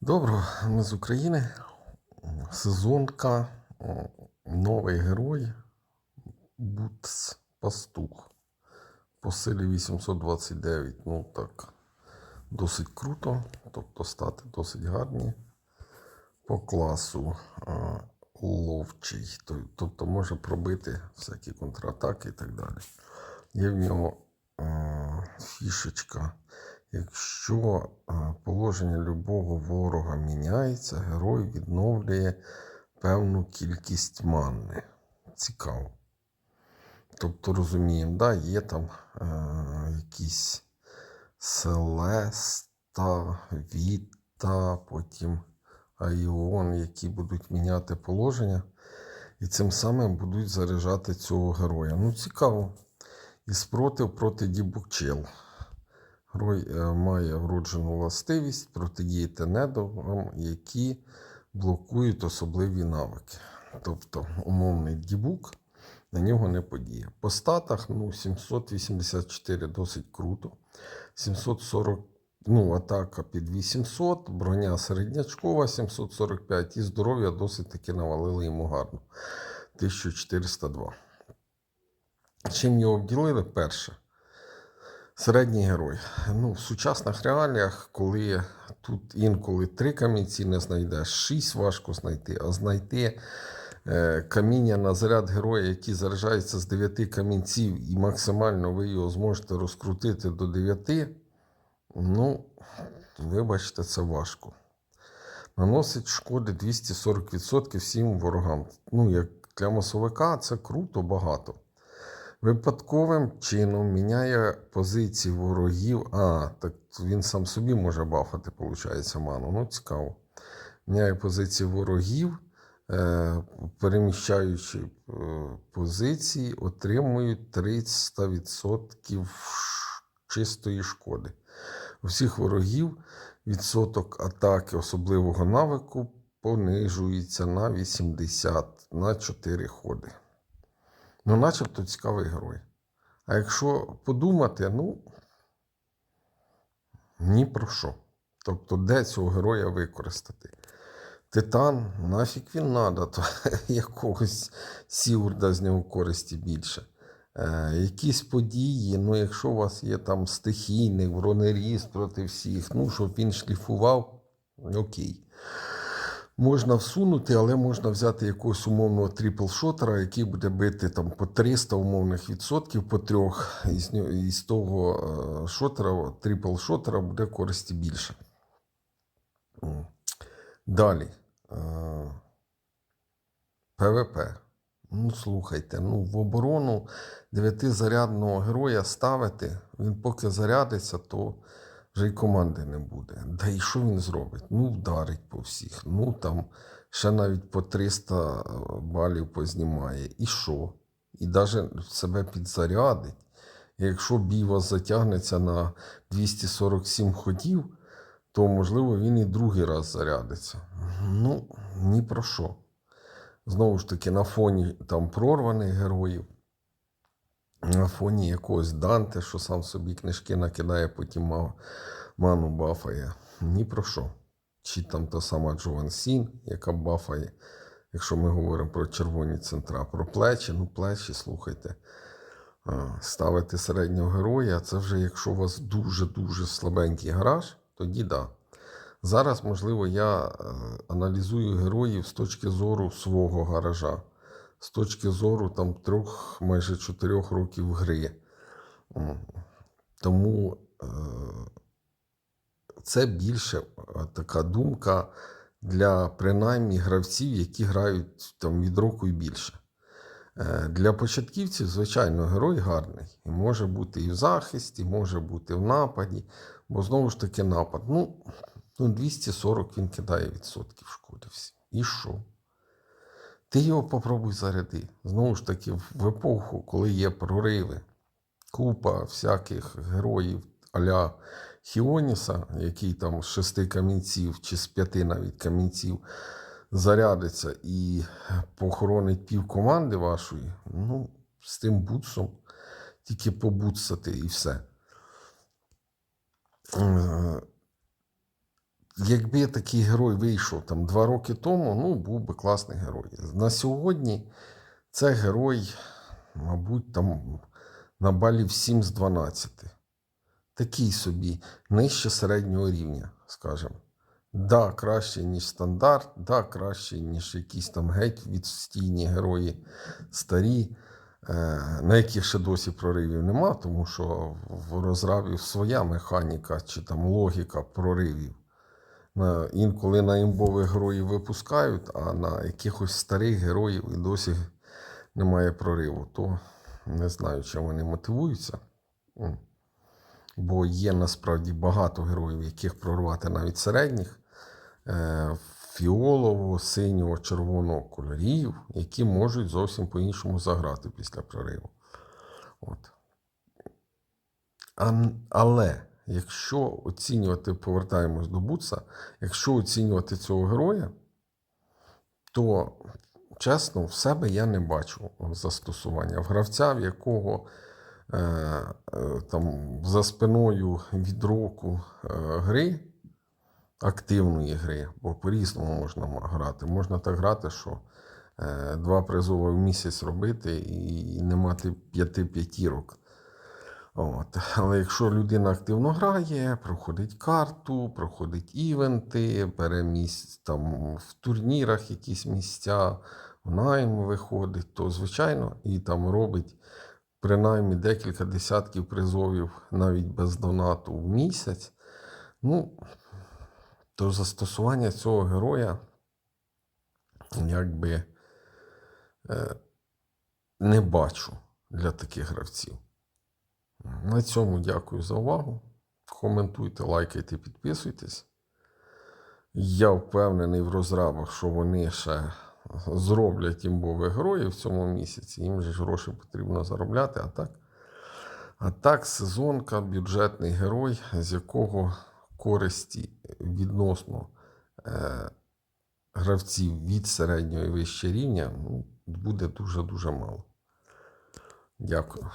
Доброго, ми з України. Сезонка, новий герой, Бутс Пастух. По силі 829. Ну так, досить круто. Тобто стати досить гарні. По класу ловчий. Тобто може пробити всякі контратаки і так далі. Є в нього а, фішечка. Якщо положення любого ворога міняється, герой відновлює певну кількість мани. Цікаво. Тобто розуміємо, да, є там е, якісь Селеста, Віта, потім Айон, які будуть міняти положення, і цим самим будуть заряджати цього героя. Ну, цікаво. І спротив проти дібукчел. Герой е, має вроджену властивість протидіяти недовгам, які блокують особливі навики. Тобто умовний дібук на нього не подіє. По статах ну, 784 досить круто. 740, ну, атака під 800, броня середнячкова 745 і здоров'я досить таки навалили йому гарно. 1402. Чим його обділили? Перше. Середній герой. Ну, в сучасних реаліях, коли тут інколи три камінці не знайдеш, шість важко знайти, а знайти е, каміння на заряд героя, який заряджається з дев'яти камінців, і максимально ви його зможете розкрутити до дев'яти, ну, вибачте, це важко. Наносить шкоди 240% всім ворогам. Ну, як для масовика, це круто багато. Випадковим чином міняє позиції ворогів. А, так він сам собі може бафати, виходить, ману. Ну, цікаво. Міняє позиції ворогів, е, переміщаючи е, позиції, отримують 300% чистої шкоди. У всіх ворогів відсоток атаки особливого навику понижується на 80 на 4 ходи. Ну, начебто цікавий герой. А якщо подумати, ну ні про що. Тобто, де цього героя використати? Титан, нафіг він надо, то якогось сіурда з нього користі більше. Е, якісь події, ну, якщо у вас є там стихійний бронеріст проти всіх, ну, щоб він шліфував, окей. Можна всунути, але можна взяти якогось умовного трипл-шотера, який буде бити там по 300 умовних відсотків по трьох. І з, того е, шотера, трипл-шотера буде користі більше. Далі. Е, ПВП. Ну, слухайте, ну в оборону дев'ятизарядного героя ставити, він поки зарядиться, то вже й команди не буде. Да і що він зробить? Ну, вдарить по всіх. Ну там ще навіть по 300 балів познімає. І що? І навіть себе підзарядить. Якщо бій вас затягнеться на 247 ходів, то можливо він і другий раз зарядиться. Ну, ні про що. Знову ж таки, на фоні там прорваних героїв, на фоні якогось Данте, що сам собі книжки накидає, потім ма- ману бафає. Ні про що. Чи там та сама Джован Сін, яка бафає, якщо ми говоримо про червоні центра, про плечі, ну плечі, слухайте. Ставити середнього героя, це вже якщо у вас дуже-дуже слабенький гараж, тоді да. Зараз, можливо, я е, аналізую героїв з точки зору свого гаража, з точки зору там трьох, майже чотирьох років гри. Тому е, це більше е, така думка для принаймні гравців, які грають там від року і більше. Е, Для початківців, звичайно, герой гарний. І може бути і в захисті, може бути в нападі, бо знову ж таки напад. Ну, ну 240 він кидає відсотків всім. І що? Ти його попробуй заряди. Знову ж таки, в епоху, коли є прориви, купа всяких героїв аля Хіоніса, який там з шести камінців чи з п'яти навіть камінців зарядиться і похоронить пів команди вашої, ну, з тим бутсом тільки побуцати і все. Якби такий герой вийшов там два роки тому, ну, був би класний герой. На сьогодні це герой, мабуть, там на балів 7 з 12. Такий собі, нижче середнього рівня, скажімо. Да, краще, ніж стандарт, да, краще, ніж якісь там геть відстійні герої старі, е, на яких ще досі проривів нема, тому що в розравів своя механіка чи там логіка проривів. На, інколи на імбових героїв випускають, а на якихось старих героїв і досі немає прориву. То не знаю, чим вони мотивуються. Бо є насправді багато героїв, яких прорвати навіть середніх, е, фіолового, синього, червоного кольорів, які можуть зовсім по-іншому заграти після прориву. От. А, але якщо оцінювати, повертаємось до Буца, якщо оцінювати цього героя, то чесно, в себе я не бачу застосування. В гравця, в якого е, е, там за спиною від року е, гри, активної гри, бо по-різному можна грати. Можна так грати, що е, два призови в місяць робити і не мати п'яти п'ятірок. От. Але якщо людина активно грає, проходить карту, проходить івенти, бере місць там в турнірах якісь місця, в найм виходить, то звичайно і там робить принаймні декілька десятків призовів навіть без донату в місяць. Ну, то застосування цього героя якби е, не бачу для таких гравців. На цьому дякую за увагу. Коментуйте, лайкайте, підписуйтесь. Я впевнений в розрабах, що вони ще зроблять імбових героїв в цьому місяці. Їм же гроші потрібно заробляти. А так, а так сезонка, бюджетний герой, з якого користі відносно е, гравців від середнього і вище рівня ну, буде дуже-дуже мало. Дякую.